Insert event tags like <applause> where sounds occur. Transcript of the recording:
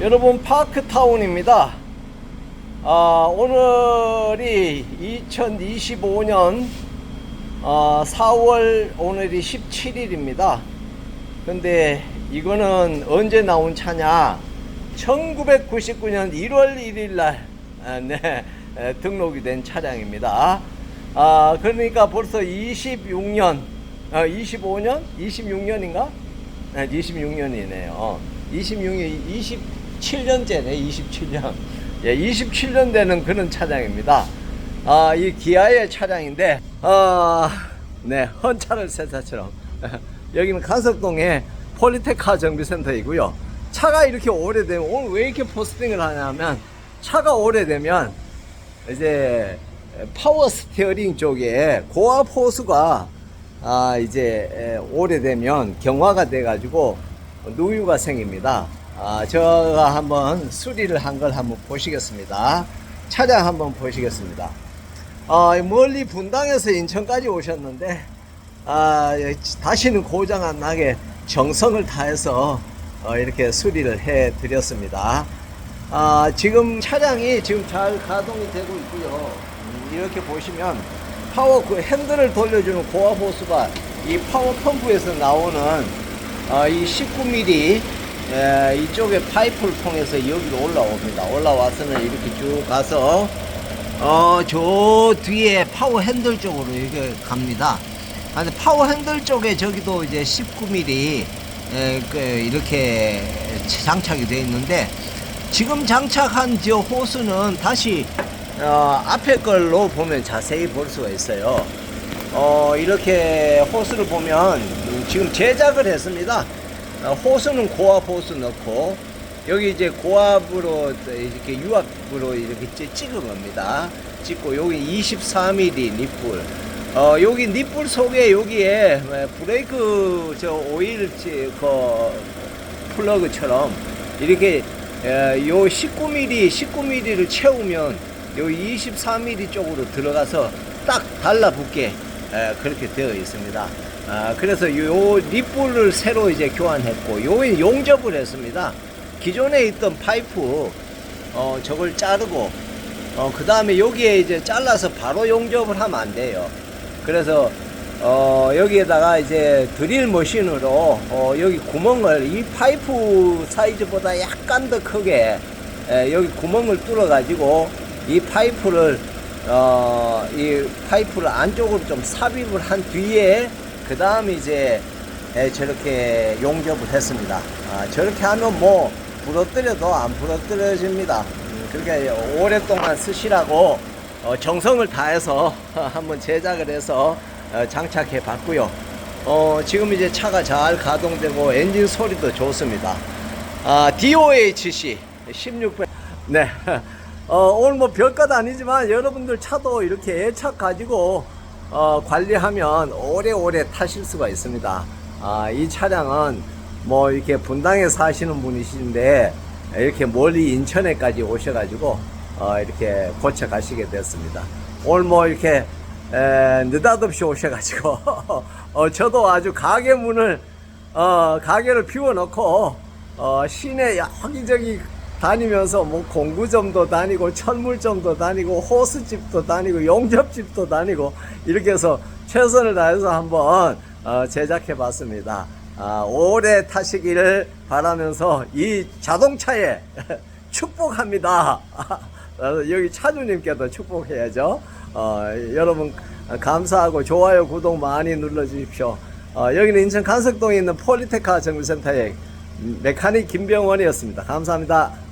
여러분 파크타운입니다. 아, 오늘이 2025년 아, 4월 오늘이 17일입니다. 근데 이거는 언제 나온 차냐? 1999년 1월 1일 날 아, 네, 에, 등록이 된 차량입니다. 아, 그러니까 벌써 26년, 아, 25년? 26년인가? 네, 26년이네요. 어, 26년, 27년째네, 27년. 예, 27년 되는 그런 차량입니다. 아, 이 기아의 차량인데, 아, 네, 헌차를 세차처럼. <laughs> 여기는 간석동의 폴리테카 정비센터이고요. 차가 이렇게 오래되면, 오늘 왜 이렇게 포스팅을 하냐면, 차가 오래되면, 이제, 파워 스티어링 쪽에 고압 호수가 아 이제 에, 오래되면 경화가 돼 가지고 누유가 생깁니다. 아 제가 한번 수리를 한 걸 한번 보시겠습니다. 차량 한번 보시겠습니다. 아 멀리 분당에서 인천까지 오셨는데 아 예, 다시는 고장 안 나게 정성을 다해서 어, 이렇게 수리를 해 드렸습니다. 아 지금 차량이 지금 잘 가동이 되고 있고요. 음, 이렇게 보시면 파워 그 핸들을 돌려주는 고압 호수가 이 파워 펌프에서 나오는 어, 이 19mm 에, 이쪽에 파이프를 통해서 여기로 올라옵니다. 올라와서는 이렇게 쭉 가서 어, 저 뒤에 파워 핸들 쪽으로 이렇게 갑니다. 아, 근데 파워 핸들 쪽에 저기도 이제 19mm 에, 그 이렇게 장착이 되어 있는데 지금 장착한 저 호스는 다시 어, 앞에 걸로 보면 자세히 볼 수가 있어요. 어, 이렇게 호스를 보면 음, 지금 제작을 했습니다. 어, 호스는 고압 호스 넣고 여기 이제 고압으로 이렇게 유압으로 이렇게 찌- 찍은 겁니다. 찍고 여기 24mm 니뿔. 어, 여기 니뿔 속에 여기에 브레이크 저 오일 지- 그 플러그처럼 이렇게 에, 요 19mm, 19mm를 채우면 요 24mm 쪽으로 들어가서 딱 달라붙게 에, 그렇게 되어 있습니다. 아, 그래서 요 립불을 새로 이제 교환했고 요인 용접을 했습니다. 기존에 있던 파이프 어, 저걸 자르고 어, 그 다음에 여기에 이제 잘라서 바로 용접을 하면 안 돼요. 그래서 어, 여기에다가 이제 드릴 머신으로 어, 여기 구멍을 이 파이프 사이즈보다 약간 더 크게 에, 여기 구멍을 뚫어 가지고 이 파이프를 어, 이 파이프를 안쪽으로 좀 삽입을 한 뒤에 그 다음에 이제 에, 저렇게 용접을 했습니다. 아, 저렇게 하면 뭐 부러뜨려도 안 부러뜨려집니다. 음, 그렇게 오랫동안 쓰시라고 어, 정성을 다해서 <laughs> 한번 제작을 해서 어, 장착해 봤고요. 어, 지금 이제 차가 잘 가동되고 엔진 소리도 좋습니다. 아, DOHC 16배. 네. <laughs> 어, 오늘 뭐 별것 아니지만 여러분들 차도 이렇게 애착 가지고 어, 관리하면 오래오래 타실 수가 있습니다. 아, 이 차량은 뭐 이렇게 분당에 사시는 분이신데 이렇게 멀리 인천에까지 오셔가지고 어, 이렇게 고쳐 가시게 됐습니다. 오늘 뭐 이렇게 에, 느닷없이 오셔가지고 <laughs> 어, 저도 아주 가게 문을 어, 가게를 비워놓고 어, 시내 여기저기 다니면서 뭐 공구점도 다니고 철물점도 다니고 호수집도 다니고 용접집도 다니고 이렇게 해서 최선을 다해서 한번 어, 제작해 봤습니다. 아, 오래 타시기를 바라면서 이 자동차에 <laughs> 축복합니다. <laughs> 어, 여기 차주님께도 축복해야죠. 어, 여러분 감사하고 좋아요, 구독 많이 눌러주십시오. 어, 여기는 인천 간석동에 있는 폴리테카 정비센터의 메카닉 김병원이었습니다. 감사합니다.